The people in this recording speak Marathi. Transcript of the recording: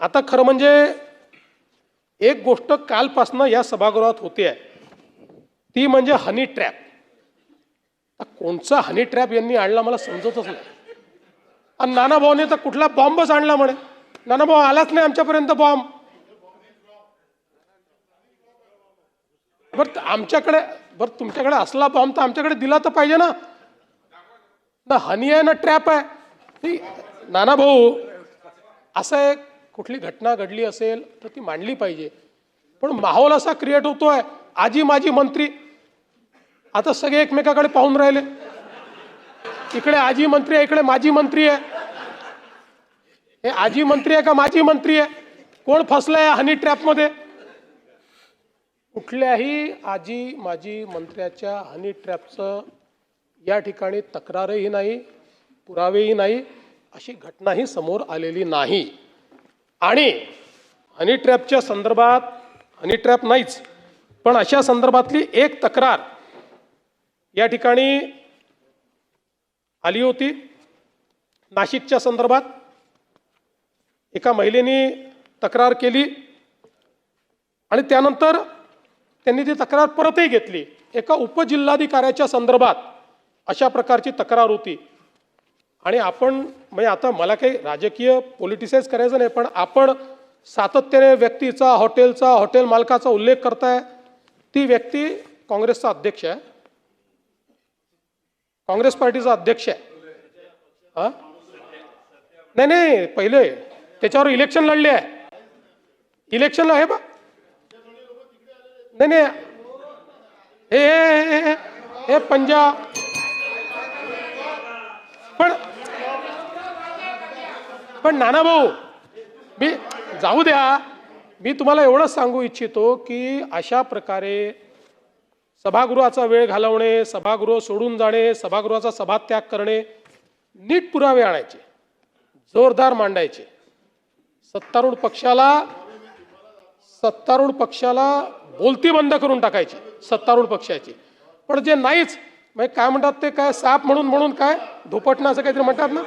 आता खरं म्हणजे एक गोष्ट कालपासनं या सभागृहात होते आहे ती म्हणजे हनी ट्रॅप कोणचा हनी ट्रॅप यांनी आणला मला समजतच नाही. आणि नाना भाऊने तर कुठला बॉम्बच आणला म्हणे. नाना भाऊ आलाच नाही आमच्यापर्यंत बॉम्ब बरं आमच्याकडे बरं तुमच्याकडे असला बॉम्ब तर आमच्याकडे दिला तर पाहिजे ना. ना हनी आहे ना ट्रॅप आहे. ती नाना भाऊ असं एक कुठली घटना घडली असेल तर ती मांडली पाहिजे. पण माहोल असा क्रिएट होतोय आजी माजी मंत्री. आता सगळे एकमेकाकडे पाहून राहिले. इकडे आजी मंत्री आहे इकडे माजी मंत्री आहे. हे आजी मंत्री आहे का माजी मंत्री आहे? कोण फसलंय हनी ट्रॅपमध्ये कुठल्याही आजी माजी मंत्र्याच्या हनी ट्रॅपचं या ठिकाणी तक्रारही नाही पुरावेही नाही अशी घटनाही समोर आलेली नाही. आणि हनी ट्रॅपच्या संदर्भात हनी ट्रॅप नाहीच पण अशा संदर्भातली एक तक्रार या ठिकाणी आली होती. नाशिकच्या संदर्भात एका महिलेने तक्रार केली आणि त्यानंतर त्यांनी ती तक्रार परतही घेतली. एका उपजिल्हाधिकाऱ्याच्या संदर्भात अशा प्रकारची तक्रार होती. आणि आपण म्हणजे आता मला काही राजकीय पॉलिटिसाईज करायचं नाही पण आपण सातत्याने व्यक्तीचा हॉटेलचा हॉटेल मालकाचा उल्लेख करताय ती व्यक्ती काँग्रेसचा अध्यक्ष आहे. काँग्रेस पार्टीचा अध्यक्ष आहे. हा? नाही नाही पहिले त्याच्यावर इलेक्शन लढले आहे. इलेक्शन आहे बा नाही नाही. हे हे- हे- हे- हे पंजाब पण पण नाना भाऊ मी जाऊ द्या. मी तुम्हाला एवढंच सांगू इच्छितो की अशा प्रकारे सभागृहाचा वेळ घालवणे सभागृह सोडून जाणे सभागृहाचा सभात्याग करणे नीट पुरावे आणायचे जोरदार मांडायचे. सत्तारूढ पक्षाला सत्तारूढ पक्षाला बोलती बंद करून टाकायची सत्तारूढ पक्षाची. पण जे नाहीच म्हणजे काय म्हणतात ते काय साप म्हणून म्हणून काय धोपटणं असं काहीतरी म्हणतात ना?